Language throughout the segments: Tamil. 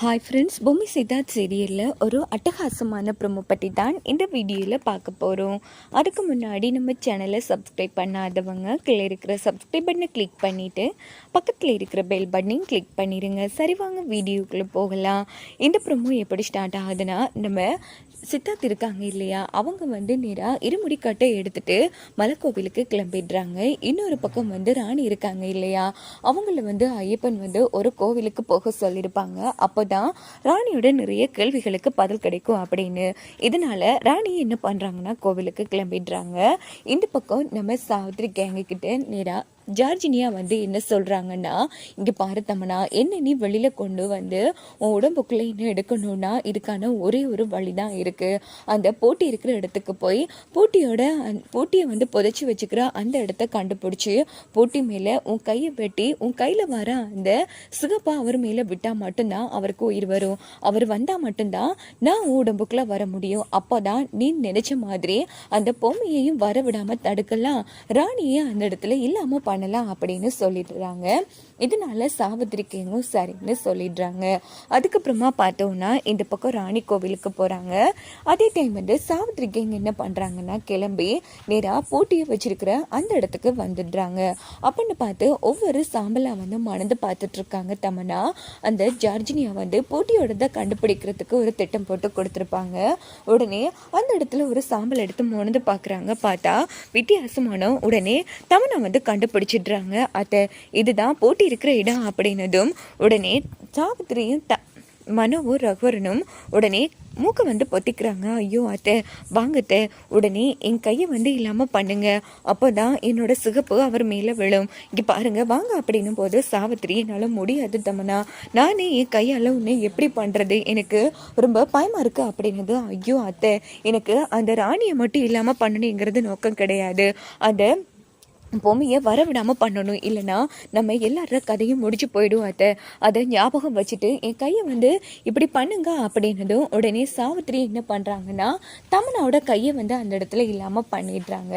ஹாய் ஃப்ரெண்ட்ஸ் பொம்மி சித்தார்த் சீரியலில் ஒரு அட்டகாசமான ப்ரொமோ பற்றி தான் இந்த வீடியோவில் பார்க்க போகிறோம் அதுக்கு முன்னாடி நம்ம சேனலை சப்ஸ்கிரைப் பண்ணாதவங்க கீழே இருக்கிற சப்ஸ்கிரைப் பட்டனை கிளிக் பண்ணிவிட்டு பக்கத்தில் இருக்கிற பெல் பட்டனையும் கிளிக் பண்ணிடுங்க சரி வாங்க வீடியோக்குள்ளே போகலாம். இந்த ப்ரொமோ எப்படி ஸ்டார்ட் ஆகுதுன்னா நம்ம சித்தார்த் இருக்காங்க இல்லையா அவங்க வந்து நேராக இருமுடி கட்டை எடுத்துட்டு மலைக்கோவிலுக்கு கிளம்பிடுறாங்க. இன்னொரு பக்கம் வந்து ராணி இருக்காங்க இல்லையா அவங்கள வந்து ஐயப்பன் வந்து ஒரு கோவிலுக்கு போக சொல்லியிருப்பாங்க. தான் ராணியோட நிறைய கேள்விகளுக்கு பதில் கிடைக்கும் அப்படின்னு. இதனால ராணி என்ன பண்ணுறாங்கன்னா கோவிலுக்கு கிளம்பிடுறாங்க. இந்த பக்கம் நம்ம சாவித்ரி கேங்க கிட்ட நேராக ஜார்ஜினியா வந்து என்ன சொல்கிறாங்கன்னா இங்கே பாரு தமனா என்ன நீ வெளியில் கொண்டு வந்து உன் உடம்புக்குள்ளே என்ன எடுக்கணும்னா இதுக்கான ஒரே ஒரு வழி தான் இருக்குது அந்த போட்டி இருக்கிற இடத்துக்கு போய் போட்டியோட அந் போட்டியை வந்து புதைச்சி வச்சுக்கிற அந்த இடத்த கண்டுபிடிச்சி போட்டி மேலே உன் கையை வெட்டி உன் கையில் வர அந்த சிகப்பா அவர் மேலே விட்டால் மட்டும்தான் அவருக்கு உயிர் வரும். அவர் வந்தால் மட்டும்தான் நான் உன் உடம்புக்குள்ளே வர முடியும். அப்போ தான் நீ நினைச்ச மாதிரி அந்த பொம்மையையும் வர விடாமல் தடுக்கலாம். ராணியை அந்த இடத்துல இல்லாமல் பண்ணலாம் அப்படின்னு சொல்லிடுறாங்க. இதனால சாவித்திரிக்கையும் சரின்னு சொல்லிடுறாங்க. அதுக்கப்புறமா பார்த்தோம்னா இந்த பக்கம் ராணி கோவிலுக்கு போகிறாங்க அதே டைம் வந்து சாவித்திரிக்கைங்க என்ன பண்ணுறாங்கன்னா கிளம்பி நேராக போட்டியை வச்சிருக்கிற அந்த இடத்துக்கு வந்துடுறாங்க. அப்படின்னு பார்த்து ஒவ்வொரு சாம்பலாக வந்து மணந்து பார்த்துட்டு இருக்காங்க தமனா அந்த ஜார்ஜினியா வந்து போட்டியோட கண்டுபிடிக்கிறதுக்கு ஒரு திட்டம் போட்டு கொடுத்துருப்பாங்க. உடனே அந்த இடத்துல ஒரு சாம்பல் எடுத்து மணந்து பார்க்குறாங்க. பார்த்தா வித்தியாசமான உடனே தமனா வந்து பிடிச்சிடுறாங்க. அத்தை இதுதான் போட்டி இருக்கிற இடம் அப்படின்னதும் உடனே சாவித்திரியும் த மனோவும் ரகுவரனும் உடனே மூக்கை வந்து பொத்திக்கிறாங்க. ஐயோ அத்தை வாங்கத்தை உடனே என் கையை வந்து இல்லாமல் பண்ணுங்க. அப்போ தான் என்னோட சிகப்பு அவர் மேலே விழும். இங்கே பாருங்க வாங்க அப்படின்னும் போது சாவித்திரி என்னால் முடியாது தமனா. நானே என் கையால் உன்னை எப்படி பண்ணுறது எனக்கு ரொம்ப பயமாக இருக்குது அப்படின்னது ஐயோ அத்தை எனக்கு அந்த ராணியை மட்டும் இல்லாமல் பண்ணணுங்கிறது நோக்கம் கிடையாது. அந்த பொம்மையை வரவிடாமல் பண்ணணும். இல்லைனா நம்ம எல்லார கதையும் முடிச்சு போயிடும் அதை அதை ஞாபகம் வச்சுட்டு என் கையை வந்து இப்படி பண்ணுங்க அப்படின்னதும் உடனே சாவித்திரி என்ன பண்ணுறாங்கன்னா தமனாவோட கையை வந்து அந்த இடத்துல இல்லாமல் பண்ணிடுறாங்க.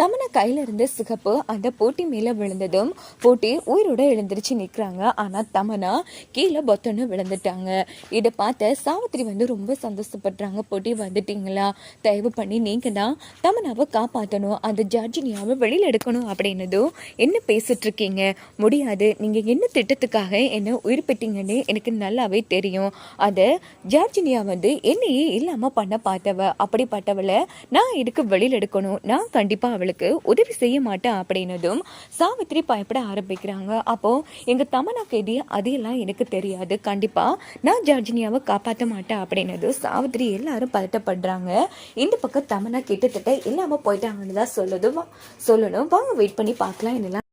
தமனா கையில் இருந்த சிகப்பு அந்த போட்டி மேலே விழுந்ததும் போட்டி உயிரோட எழுந்திருச்சு நிற்கிறாங்க ஆனால் தமனா கீழே பொத்தன்னு விழுந்துட்டாங்க. இதை பார்த்த சாவித்திரி வந்து ரொம்ப சந்தோஷப்படுறாங்க. போட்டி வந்துட்டீங்களா? தயவு பண்ணி நீங்கள் தான் தமனாவை காப்பாற்றணும் அந்த ஜார்ஜினியாவை வெளியில் எடுக்கணும் அப்படின்னதும் என்ன பேசிட்டு இருக்கீங்க முடியாது. நீங்கள் என்ன திட்டத்துக்காக என்ன உயிர் பெற்றீங்கன்னு எனக்கு நல்லாவே தெரியும். அதை ஜார்ஜினியா வந்து என்னையே இல்லாமல் பண்ண பார்த்தவ அப்படிப்பட்டவளை நான் இதுக்கு வெளியில் எடுக்கணும்? நான் கண்டிப்பாக அவளுக்கு உதவி செய்ய மாட்டேன். அப்படின்னதும் சாவித்திரி பயப்பட ஆரம்பிக்கிறாங்க. அப்போது எங்கள் தமனா கேதி அதையெல்லாம் எனக்கு தெரியாது. கண்டிப்பாக நான் ஜார்ஜினியாவை காப்பாற்ற மாட்டேன். அப்படின்னது சாவித்திரி எல்லாரும் பதட்டப்படுறாங்க. இந்த பக்கம் தமனா கிட்டத்தட்ட இல்லாமல் போயிட்டாங்கன்னு தான் சொல்லதும் வா- சொல்லணும். வாங்க வெயிட் பண்ணி பார்க்கலாம் என்னெல்லாம்